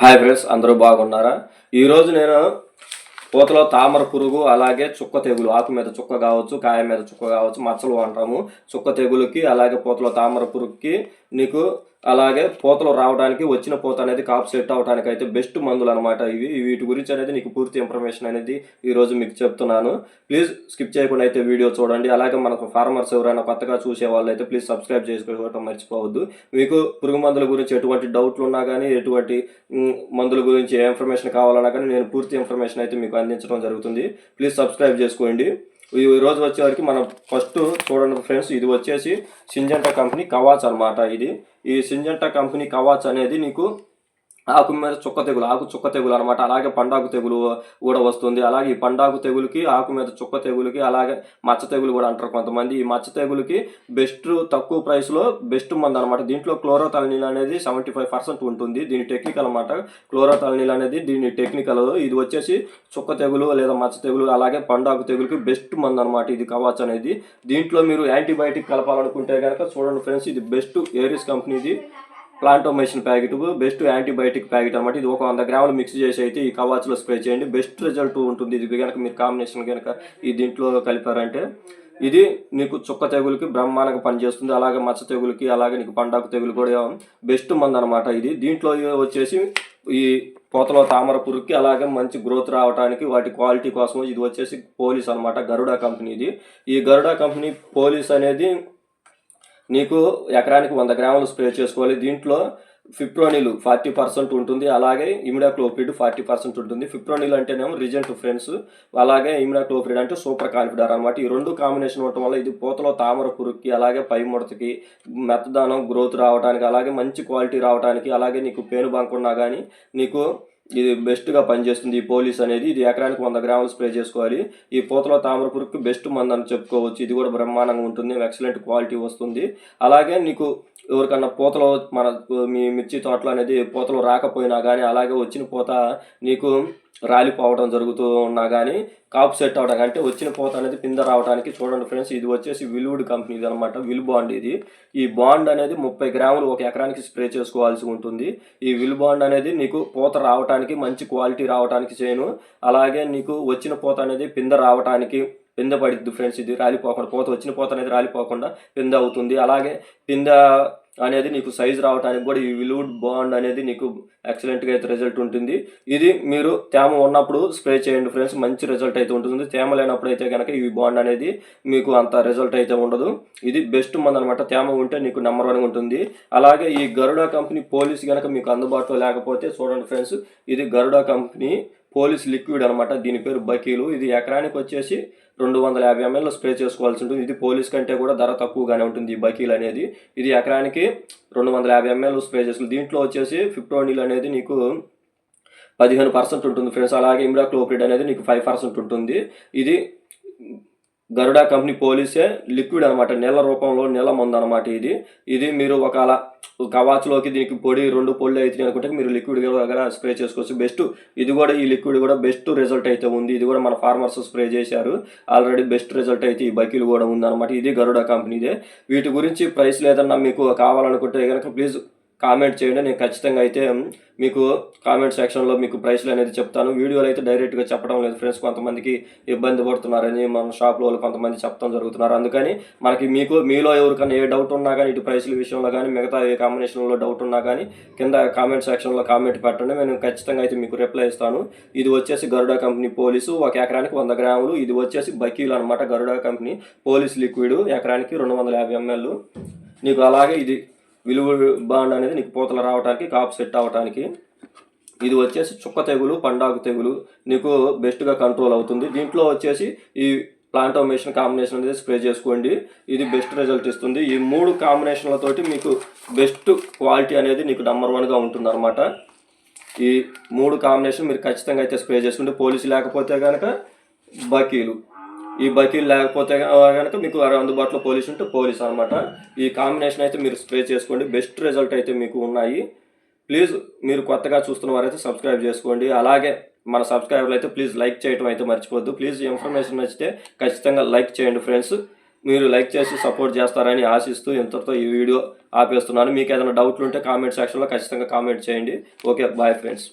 Hi friends అందరూ బాగున్నారా? ఈరోజు నేను పూతలో తామర పురుగు అలాగే చుక్క తెగులు ఆకు మీద చుక్క కావచ్చు కాయ మీద చుక్క కావచ్చు మచ్చలు అంటాము చుక్క తెగులుకి అలాగే పూతలో తామర పురుగుకి నీకు అలాగే పూతలు రావడానికి వచ్చిన పూత అనేది కాపు సెట్ అవడానికి అయితే బెస్ట్ మందులు అనమాట ఇవి. వీటి గురించి అనేది నీకు పూర్తి ఇన్ఫర్మేషన్ అనేది ఈరోజు మీకు చెప్తున్నాను. ప్లీజ్ స్కిప్ చేయకుండా అయితే వీడియో చూడండి. అలాగే మనకు ఫార్మర్స్ ఎవరైనా కొత్తగా చూసే వాళ్ళు అయితే ప్లీజ్ సబ్స్క్రైబ్ చేసుకోవడం మర్చిపోవద్దు. మీకు పురుగు మందుల గురించి ఎటువంటి డౌట్లు ఉన్నా కానీ ఎటువంటి మందుల గురించి ఏ ఇన్ఫర్మేషన్ కావాలన్నా కానీ నేను పూర్తి ఇన్ఫర్మేషన్ అయితే మీకు అందించడం జరుగుతుంది. ప్లీజ్ సబ్స్క్రైబ్ చేసుకోండి. ఈ రోజు వచ్చేవరకు మనం ఫస్ట్ చూడండి ఫ్రెండ్స్ ఇది వచ్చేసి సింజంటా కంపెనీ కవాచ్ అన్నమాట ఇది. ఈ సింజంటా కంపెనీ కవాచ్ అనేది నీకు ఆకు మీద చుక్క తెగులు ఆకు చుక్క తెగులు అనమాట అలాగే పండాకు తెగులు కూడా వస్తుంది. అలాగే ఈ పండాకు తెగులుకి ఆకు మీద చుక్క తెగులుకి అలాగే మచ్చ తెగులు కూడా అంటారు కొంతమంది. ఈ మచ్చ తెగులుకి బెస్ట్ తక్కువ ప్రైస్లో బెస్ట్ మంది అనమాట దీంట్లో క్లోరోథాలినిల్ అనేది సెవెంటీ ఫైవ్ పర్సెంట్ ఉంటుంది. దీని టెక్నికల్ అనమాట క్లోరోథాలినిల్ అనేది దీని టెక్నికల్ ఇది వచ్చేసి చుక్క తెగులు లేదా మచ్చ తెగులు అలాగే పండాకు తెగులుకి బెస్ట్ మంది అనమాట ఇది కవాచ్ అనేది. దీంట్లో మీరు యాంటీబయాటిక్ కలపాలనుకుంటే కనుక చూడండి ఫ్రెండ్స్ ఇది బెస్ట్ ఏరిస్ కంపెనీది. ప్లాంటోమేషన్ ప్యాకెట్ బెస్ట్ యాంటీబయాటిక్ ప్యాకెట్ అనమాట ఇది ఒక వంద గ్రాములు మిక్స్ చేసి అయితే ఈ కవాచ్లో స్ప్రే చేయండి. బెస్ట్ రిజల్ట్ ఉంటుంది. ఇది కనుక మీరు కాంబినేషన్ కనుక ఈ దీంట్లో కలిపారంటే ఇది నీకు చుక్క తెగులకి బ్రహ్మాండంగా పనిచేస్తుంది. అలాగే మచ్చ తెగులకి అలాగే నీకు పండాకు తెగులు కూడా బెస్ట్ మంది అనమాట ఇది. దీంట్లో వచ్చేసి ఈ పోతలో తామర పురుగుకి అలాగే మంచి గ్రోత్ రావడానికి వాటి క్వాలిటీ కోసం ఇది వచ్చేసి పోలీస్ అనమాట గరుడా కంపెనీ ఇది. ఈ గరుడా కంపెనీ పోలీస్ అనేది నీకు ఎకరానికి వంద గ్రాములు స్ప్రే చేసుకోవాలి. దీంట్లో ఫిప్రోనిలు ఫార్టీ పర్సెంట్ ఉంటుంది. అలాగే ఇమిడాక్లోపిడ్ ఫార్టీ పర్సెంట్ ఉంటుంది. ఫిప్రోనిల్ అంటేనేమో రిజెంట్ ఫ్రెండ్స్. అలాగే ఇమిడాక్లోపిడ్ అంటే సూపర్ కాన్ఫిడర్ అనమాట ఈ రెండు కాంబినేషన్ ఉండటం వల్ల ఇది పూతలో తామర పురుగుకి అలాగే పై ముడతకి మెత్తదానం గ్రోత్ రావడానికి అలాగే మంచి క్వాలిటీ రావడానికి అలాగే నీకు పేను బంక్ ఉన్నా కానీ నీకు ఇది బెస్ట్గా పనిచేస్తుంది. ఈ పోలీస్ అనేది ఇది ఎకరానికి వంద గ్రాములు స్ప్రే చేసుకోవాలి. ఈ పూతలో తామర పురుగుకి బెస్ట్ మందు అని చెప్పుకోవచ్చు. ఇది కూడా బ్రహ్మాండంగా ఉంటుంది. ఎక్సలెంట్ క్వాలిటీ వస్తుంది. అలాగే నీకు ఎవరికన్నా పూతలు మన మీ మిర్చి తోటలో అనేది పూతలు రాకపోయినా కానీ అలాగే వచ్చిన పూత నీకు రాలిపోవడం జరుగుతూ ఉన్నా కానీ కాపు సెట్ అవడం అంటే వచ్చిన పూత అనేది పింద రావడానికి చూడండి ఫ్రెండ్స్ ఇది వచ్చేసి విలువుడ్ కంపెనీది అనమాట విల్ బాండ్ ఇది. ఈ బాండ్ అనేది ముప్పై గ్రాములు ఒక ఎకరానికి స్ప్రే చేసుకోవాల్సి ఉంటుంది. ఈ విల్ బాండ్ అనేది నీకు పూత రావడానికి మంచి క్వాలిటీ రావడానికి చేయను అలాగే నీకు వచ్చిన పూత అనేది పింద రావడానికి పింద పడిద్ది ఫ్రెండ్స్ ఇది రాలిపోకుండా పూత వచ్చిన పూత అనేది రాలిపోకుండా పింద అవుతుంది. అలాగే పింద అనేది నీకు సైజ్ రావడానికి కూడా ఈ విలువుడ్ బాండ్ అనేది నీకు ఎక్సలెంట్గా అయితే రిజల్ట్ ఉంటుంది. ఇది మీరు తేమ ఉన్నప్పుడు స్ప్రే చేయండి ఫ్రెండ్స్ మంచి రిజల్ట్ అయితే ఉంటుంది. తేమ లేనప్పుడు అయితే కనుక ఈ బాండ్ అనేది మీకు అంత రిజల్ట్ అయితే ఉండదు. ఇది బెస్ట్ మందనమాట అనమాట తేమ ఉంటే నీకు నెంబర్ వన్ ఉంటుంది. అలాగే ఈ గరుడా కంపెనీ పోలీస్ కనుక మీకు అందుబాటులో లేకపోతే చూడండి ఫ్రెండ్స్ ఇది గరుడా కంపెనీ పోలీస్ లిక్విడ్ అనమాట దీని పేరు బకీలు. ఇది ఎకరానికి వచ్చేసి రెండు వందల యాభై ఎంఎల్ స్ప్రే చేసుకోవాల్సి ఉంటుంది. ఇది పోలీస్ కంటే కూడా ధర తక్కువగానే ఉంటుంది ఈ బకీల్ అనేది. ఇది ఎకరానికి రెండు వందల యాభై ఎంఎల్ స్ప్రే చేసుకోవాలి దీంట్లో వచ్చేసి ఫిప్రోనిల్ అనేది నీకు పదిహేను పర్సెంట్ ఉంటుంది ఫ్రెండ్స్. అలాగే ఇమ్రాక్లోప్రిడ్ అనేది నీకు ఫైవ్ పర్సెంట్ ఉంటుంది. ఇది గరుడా కంపెనీ పోలీసే లిక్విడ్ అనమాట నెల రూపంలో నెల మందు అనమాట ఇది. ఇది మీరు ఒకవేళ కవాచ్లోకి దీనికి పొడి రెండు పొడి అయితే అనుకుంటే మీరు లిక్విడ్ దగ్గర స్ప్రే చేసుకోవచ్చు. బెస్ట్ ఇది కూడా ఈ లిక్విడ్ కూడా బెస్ట్ రిజల్ట్ అయితే ఉంది. ఇది కూడా మన ఫార్మర్స్ స్ప్రే చేశారు. ఆల్రెడీ బెస్ట్ రిజల్ట్ అయితే ఈ బకీలు కూడా ఉందన్నమాట. ఇది గరుడా కంపెనీదే. వీటి గురించి ప్రైస్ లేదన్నా మీకు కావాలనుకుంటే కనుక ప్లీజ్ కామెంట్ చేయండి. నేను ఖచ్చితంగా అయితే మీకు కామెంట్ సెక్షన్లో మీకు ప్రైస్లు అనేది చెప్తాను. వీడియోలు అయితే డైరెక్ట్గా చెప్పడం లేదు ఫ్రెండ్స్. కొంతమందికి ఇబ్బంది పడుతున్నారని మన షాప్లో వాళ్ళు కొంతమంది చెప్తాం జరుగుతున్నారు. అందుకని మనకి మీకు మీలో ఎవరికైనా ఏ డౌట్ ఉన్నా కానీ ఇటు ప్రైస్ల విషయంలో కానీ మిగతా ఏ కాంబినేషన్లో డౌట్ ఉన్నా కానీ కింద కామెంట్ సెక్షన్లో కామెంట్ పెట్టండి. నేను ఖచ్చితంగా అయితే మీకు రిప్లై ఇస్తాను. ఇది వచ్చేసి గరుడా కంపెనీ పోలీసు. ఒక ఎకరానికి వంద గ్రాములు. ఇది వచ్చేసి బకీలు అనమాట గరుడా కంపెనీ పోలీస్ లిక్విడ్ ఎకరానికి రెండు వందల యాభై ఎంఎల్. నీకు అలాగే ఇది విలువ బాండ్ అనేది నీకు పూతలు రావడానికి కాపు సెట్ అవ్వడానికి ఇది వచ్చేసి చుక్క తెగులు పండాకు తెగులు నీకు బెస్ట్గా కంట్రోల్ అవుతుంది. దీంట్లో వచ్చేసి ఈ ప్లాంటోమేషన్ కాంబినేషన్ అనేది స్ప్రే చేసుకోండి. ఇది బెస్ట్ రిజల్ట్ ఇస్తుంది. ఈ మూడు కాంబినేషన్లతోటి మీకు బెస్ట్ క్వాలిటీ అనేది నీకు నెంబర్ వన్గా ఉంటుంది అనమాట ఈ మూడు కాంబినేషన్ మీరు ఖచ్చితంగా అయితే స్ప్రే చేసుకుంటే పోలీసు లేకపోతే కనుక బకీలు ఈ బకీలు లేకపోతే కనుక మీకు అందుబాటులో పోలీస్ ఉంటే పోలీస్ అనమాట ఈ కాంబినేషన్ అయితే మీరు స్ప్రే చేసుకోండి. బెస్ట్ రిజల్ట్ అయితే మీకు ఉన్నాయి. ప్లీజ్ మీరు కొత్తగా చూస్తున్న వారైతే సబ్స్క్రైబ్ చేసుకోండి. అలాగే మన సబ్స్క్రైబర్లు అయితే ప్లీజ్ లైక్ చేయడం అయితే మర్చిపోద్దు ప్లీజ్ ఇన్ఫర్మేషన్ నచ్చితే ఖచ్చితంగా లైక్ చేయండి ఫ్రెండ్స్. మీరు లైక్ చేసి సపోర్ట్ చేస్తారని ఆశిస్తూ ఇంతతో ఈ వీడియో ఆపేస్తున్నాను. మీకు ఏదైనా డౌట్లు ఉంటే కామెంట్ సెక్షన్లో ఖచ్చితంగా కామెంట్ చేయండి. Okay bye friends.